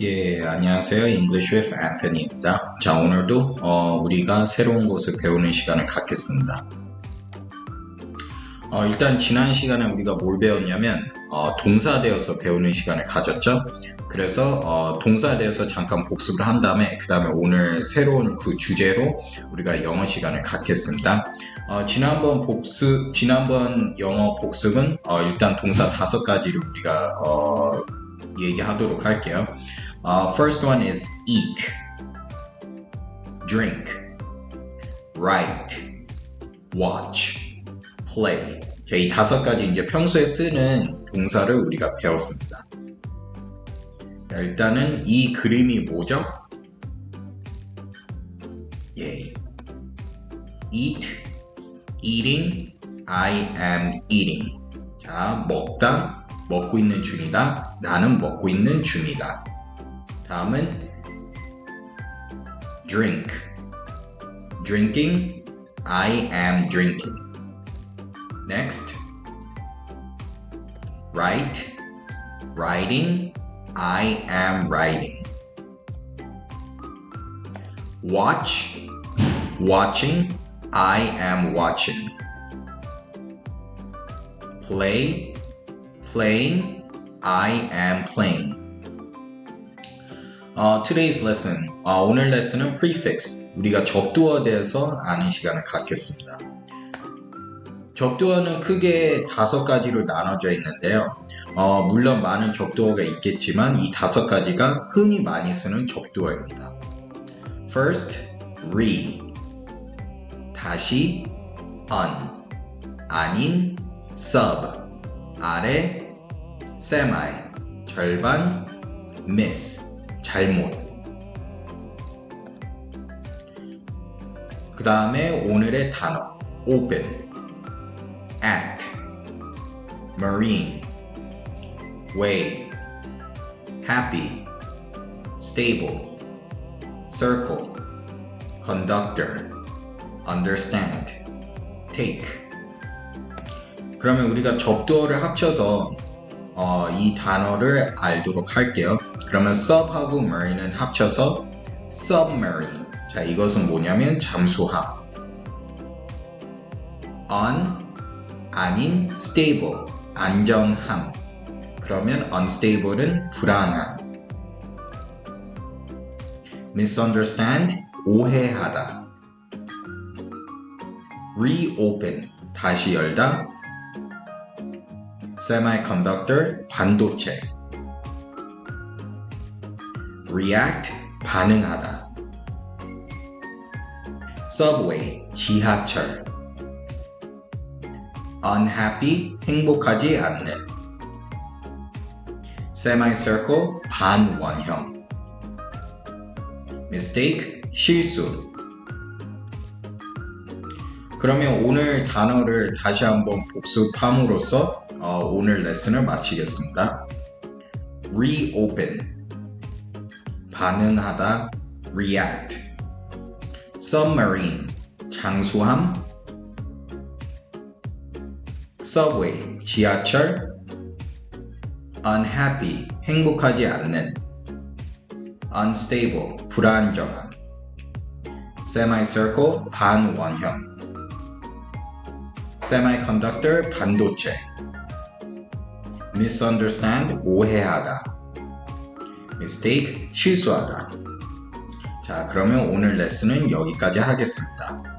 예, 안녕하세요. English with Anthony입니다. 자, 오늘도 어, 우리가 새로운 것을 배우는 시간을 갖겠습니다. 어, 일단 지난 시간에 우리가 뭘 배웠냐면 어, 동사되어서 배우는 시간을 가졌죠. 그래서 어, 동사되어서 잠깐 복습을 한 다음에 그 다음에 오늘 새로운 그 주제로 우리가 영어 시간을 갖겠습니다. 어, 지난번 복습, 지난번 영어 복습은 어, 일단 동사 다섯 가지를 우리가 어, 얘기하도록 할게요. Uh, first one is eat, drink, write, watch, play. 자, 이 다섯 가지 이제 평소에 쓰는 동사를 우리가 배웠습니다. 자, 일단은 이 그림이 뭐죠? 예. eat, eating, I am eating. 자, 먹다, 먹고 있는 중이다. 나는 먹고 있는 중이다. Comment. drink. Drinking. I am drinking. Next. Write. Writing. I am writing. Watch. Watching. I am watching. Play. Playing. I am playing. 어, today's lesson. 어, 오늘 레슨은 prefix. 우리가 적두어에 대해서 아는 시간을 갖겠습니다. 적두어는 크게 다섯 가지로 나눠져 있는데요. 어, 물론 많은 적두어가 있겠지만 이 다섯 가지가 흔히 많이 쓰는 적두어입니다. First, re. 다시, on. 아닌, sub. 아래, semi. 절반, miss. 잘못. 그 다음에 오늘의 단어 open, act, marine, way, happy, stable, circle, conductor, understand, take. 그러면 우리가 접두어를 합쳐서 어, 이 단어를 알도록 할게요. 그러면 sub하고 marine은 합쳐서 submarine. 자, 이것은 뭐냐면 잠수함. on 아닌 stable 안정함. 그러면 unstable은 불안함. misunderstand 오해하다. reopen 다시 열다. semiconductor 반도체. React 반응하다. subway 지하철. unhappy 행복하지 않는. semicircle 반원형. mistake 실수. 그러면 오늘 단어를 다시 한번 복습함으로써 어, 오늘 레슨을 마치겠습니다. reopen 반응하다 react submarine 장수함 subway 지하철 unhappy 행복하지 않는 unstable 불안정함 semicircle 반원형 semiconductor 반도체 misunderstand 오해하다 mistake 실수하다. 자 그러면 오늘 레슨은 여기까지 하겠습니다